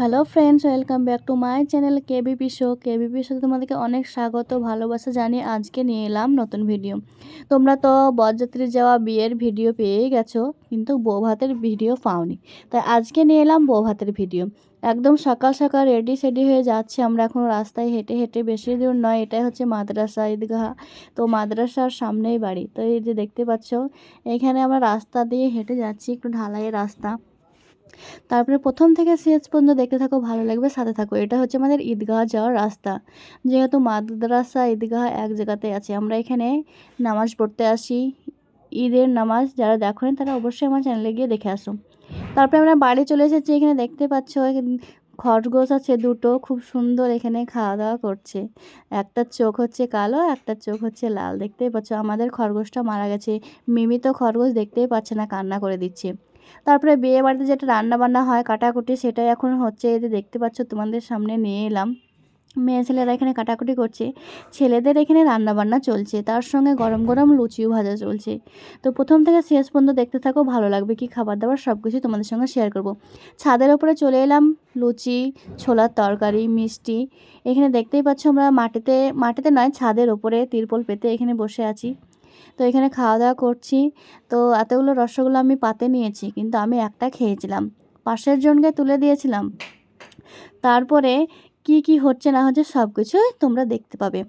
Hello friends welcome back to my channel K KBP show K KBP শোতে তোমাদেরকে অনেক স্বাগত, ভালোবাসা জানিয়ে আজকে নিয়ে এলাম নতুন ভিডিও তোমরা তো বরযাত্রী যাওয়া বিয়ের ভিডিও পেয়েই গেছো, কিন্তু বউ ভাতের ভিডিও পাওনি। তাই আজকে নিয়ে এলাম বউ ভাতের ভিডিও একদম সকাল সকাল রেডি সেডি হয়ে যাচ্ছি। আমরা এখন রাস্তায় হেঁটে হেঁটে বেশি দূর নয়, এটাই হচ্ছে মাদ্রাসা ঈদগাহ। তো মাদ্রাসার সামনেই বাড়ি। তো এই যে দেখতে পাচ্ছ, এখানে আমরা রাস্তা দিয়ে হেঁটে যাচ্ছি, একটু ঢালাইয়ের রাস্তা। তারপরে প্রথম থেকে শেষ পর্যন্ত দেখতে থাকো, ভালো লাগবে, সাথে থাকো। এটা হচ্ছে আমাদের ঈদগাহ যাওয়ার রাস্তা। যেহেতু মাদ্রাসা, ঈদগাহ এক জায়গাতে আছে, আমরা এখানে নামাজ পড়তে আসি। ঈদের নামাজ যারা দেখেন তারা অবশ্যই আমার চ্যানেলে গিয়ে দেখে আসো। তারপরে আমরা বাড়ি চলে এসেছি, এখানে দেখতে পাচ্ছ খরগোশ আছে দুটো, খুব সুন্দর এখানে খাওয়া দাওয়া করছে। একটা চোখ হচ্ছে কালো, একটা চোখ হচ্ছে লাল। দেখতেই পাচ্ছ, আমাদের খরগোশটা মারা গেছে। মিমি তো খরগোশ দেখতেই পাচ্ছে না, কান্না করে দিচ্ছে। তারপরে বিয়ে বাড়িতে যেটা রান্না বান্না হয়, কাটাকুটি, সেটাই এখন হচ্ছে যে দেখতে পাচ্ছ, তোমাদের সামনে নিয়ে এলাম। মেয়ে ছেলেরা এখানে কাটাকুটি করছে, ছেলেদের এখানে রান্নাবান্না চলছে, তার সঙ্গে গরম গরম লুচিও ভাজা চলছে। তো প্রথম থেকে শেষ পর্যন্ত দেখতে থাকো, ভালো লাগবে কি খাবার দাবার সব কিছু তোমাদের সঙ্গে শেয়ার করব। ছাদের ওপরে চলে এলাম, লুচি, ছোলার তরকারি, মিষ্টি। এখানে দেখতেই পাচ্ছ আমরা মাটিতে মাটিতে নয়, ছাদের ওপরে তিরপল পেতে এখানে বসে আছি। তো এখানে খাওয়া দাওয়া করছি। তো এতগুলো রসগোল্লা আমি পাতে নিয়েছি, কিন্তু আমি একটা খেয়েছিলাম। পাশের জনকে তুলে দিয়েছিলাম। তারপরে কি কি হচ্ছে না হচ্ছে সব কিছুই তোমরা দেখতে পাবে।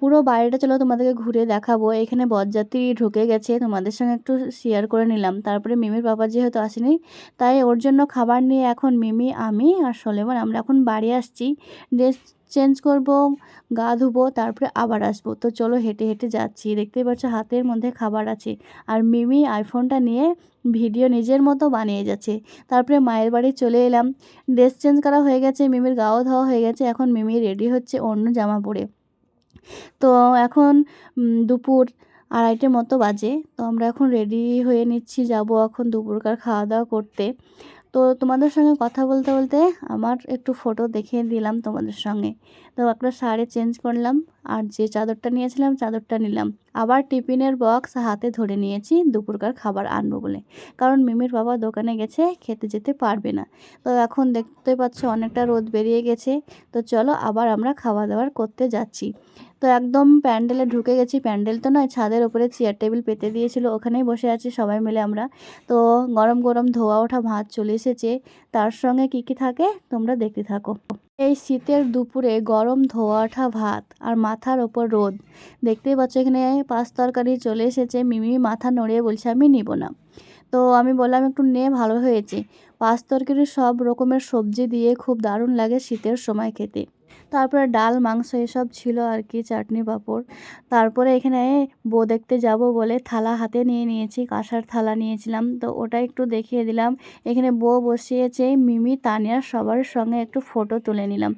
পুরো বাড়িটা চলো তোমাদেরকে ঘুরে দেখাবো। এখানে বরযাত্রী ঢুকে গেছে, তোমাদের সঙ্গে একটু শেয়ার করে নিলাম। তারপরে মিমির বাবা যেহেতু আসেনি, তাই ওর জন্য খাবার নিয়ে এখন মিমি, আমি আর সলেমান আমরা এখন বাড়ি আসছি। ড্রেস চেঞ্জ করব, গা ধুবো, তারপরে আবার আসব। তো চলো হেঁটে হেঁটে যাচ্ছি। দেখতেই পাচ্ছ হাতের মধ্যে খাবার আছে। আর মিমি আইফোনটা নিয়ে ভিডিও নিজের মতো বানিয়ে যাচ্ছে। তারপরে মায়ের বাড়ি চলে এলাম। ড্রেস চেঞ্জ করা হয়ে গেছে, মিমির গাও ধোয়া হয়ে গেছে। এখন মিমি রেডি হচ্ছে অন্য জামা পরে। তো এখন দুপুর আড়াইটের মতো বাজে। তো আমরা এখন রেডি হয়ে নিচ্ছি, যাব এখন দুপুরকার খাওয়া দাওয়া করতে। তো তোমাদের সঙ্গে কথা বলতে বলতে আমার একটু ফটো দেখিয়ে দিলাম তোমাদের সঙ্গে। তো একটা শাড়ি চেঞ্জ করলাম, আর যে চাদরটা নিয়েছিলাম, চাদরটা নিলাম। আবার টিফিনের বক্স হাতে ধরে নিয়েছি, দুপুরকার খাবার আনব বলে। কারণ মিমির বাবা দোকানে গেছে, খেতে যেতে পারবে না। তো এখন দেখতে পাচ্ছ অনেকটা রোদ বেরিয়ে গেছে। তো চলো আবার আমরা খাওয়া দাওয়ার করতে যাচ্ছি। তো একদম প্যান্ডেলে ঢুকে গেছি। প্যান্ডেল তো নয়, ছাদের ওপরে চেয়ার টেবিল পেতে দিয়েছিল, ওখানেই বসে আছি সবাই মিলে আমরা। তো গরম গরম ধোয়া ওঠা ভাত চলে এসেছে, তার সঙ্গে কী কী থাকে তোমরা দেখতে থাকো। এই শীতের দুপুরে গরম ধোয়া ওঠা ভাত আর মাথার ওপর রোদ। দেখতেই পাচ্ছ এখানে পাঁচ তরকারি চলে এসেছে, মিমি মাথা নড়িয়ে বলছে, আমি নিব না। তো আমি বললাম, একটু নে, ভালো হয়েছে। পাঁচ তরকারি সব রকমের সবজি দিয়ে খুব দারুণ লাগে শীতের সময় খেতে। তারপরে ডাল, মাংস এসব ছিল আর কি, চাটনি, পাঁপড়। তারপরে এখানে বউ দেখতে যাব বলে থালা হাতে নিয়ে নিয়েছি, কাঁসার থালা নিয়েছিলাম। তো ওটা একটু দেখিয়ে দিলাম। এখানে বউ বসিয়েছে, মিমি, তানিয়া সবার সঙ্গে একটু ফটো তুলে নিলাম।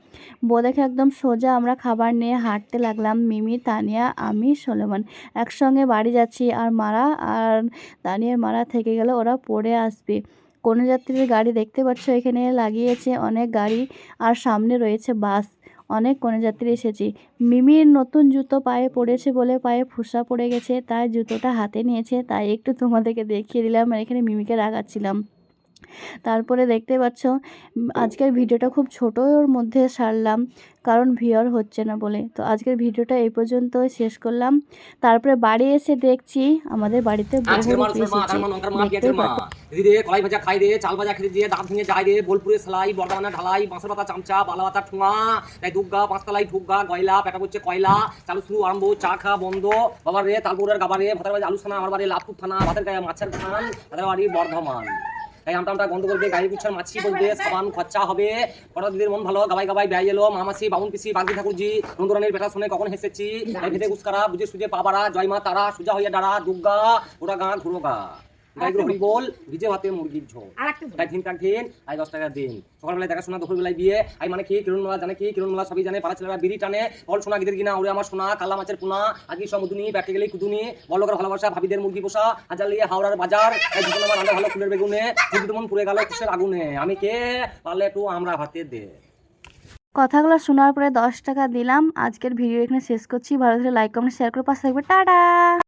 বউ দেখে একদম সোজা আমরা খাবার নিয়ে হাঁটতে লাগলাম, মিমি, তানিয়া, আমি, সোলেমান। একসঙ্গে বাড়ি যাচ্ছি আর মারা আর তানিয়ার মারা থেকে গেলে, ওরা পড়ে আসবে। কোনো যাত্রীর গাড়ি দেখতে পাচ্ছ? এখানে লাগিয়েছে অনেক গাড়ি আর সামনে রয়েছে বাস। অনেক কনেযাত্রী এসেছি। মিমির নতুন জুতো পায়ে পড়েছে বলে পায়ে ফুসা পড়ে গেছে, তাই জুতোটা হাতে নিয়েছে, তাই একটু তোমাদেরকে দেখিয়ে দিলাম আর এখানে মিমিকে রাগাচ্ছিলাম। তারপরে দেখতে পাচ্ছ আজকের ভিডিওটা খুব ছোটোর মধ্যে সারলাম কারণ ভিওর হচ্ছে না বলে। তো আজকের ভিডিওটা এই পর্যন্ত শেষ করলাম। তারপরে বাড়ি এসে দেখছি আমাদের বাড়িতে কলাই ভাজা খাই দে চাল ভাজা খেতে দিয়ে দাঁত ভেঙে বোলপুরে সেলাই বর্ধমানে ঢালাই বাঁশের পাতা চামচা বালা পাতা ঠুঙা তাই দুর্গা পাঁচতলাই ঠুকগা গয়লা পেটা করছে কয়লা চালু শুরু আরম্ভ চা খা বন্ধ বাবার রে তালপুরের গাবারে ভাতের বাড়ি আলু থানা আমার বাড়ি লাভপুর থানা ভাতের গায়ে মাছের খান ভাতের বাড়ি বর্ধমান। তাই আমটা আমটা গন্ধ করবে গাড়ি গুচ্ছার মাছি বলবে সাবান খরচা হবে। বড় দিদির মন ভালো গাবাই গাবাই ব্যয় এলো। মামাসি বাবুন পিসি বাগদি ঠাকুরজি নন্দরানের বেটা শুনে কখন হেসেছি। তাই ভেদে গুসকারা বুঝে সুজে পাবারা জয় মা তারা সুজা হইয়া দাঁড়া দুর্গা ওরা গা ঘুরো গা। গাইগুলো হরি বল। ভিজে ভাতে মুরগির ঝোল। তাই তিন টাক দিন আই দশ টাকা দিন। সকালবেলায় দেখাশোনা দুপুরবেলায় বিয়ে আই মানে কি কিরণমালা জানে কি কিরণমালা সবই জানে পাড়া ছেলেরা বিড়ি টানে বল সোনা গিদের কিনা ওরে আমার সোনা কালা মাছের পোনা আজকে সমুদুনি ব্যাটে গেলেই কুদুনি বলকার ভালোবাসা ভাবিদের মুরগি পোষা হাজার লিয়ে হাওড়ার বাজার দুটো আমার ভালো ফুলের বেগুনে দুটো মন পুড়ে গেল কিসের আগুনে আমি কে? পারলে একটু আমরা ভাতে দে। কথাগুলো শোনার পরে দশ টাকা দিলাম আজকের ভিডিও এখানে শেষ করছি ভালো করে লাইক কমেন্ট শেয়ার করে পাশে থাকবে টাটা!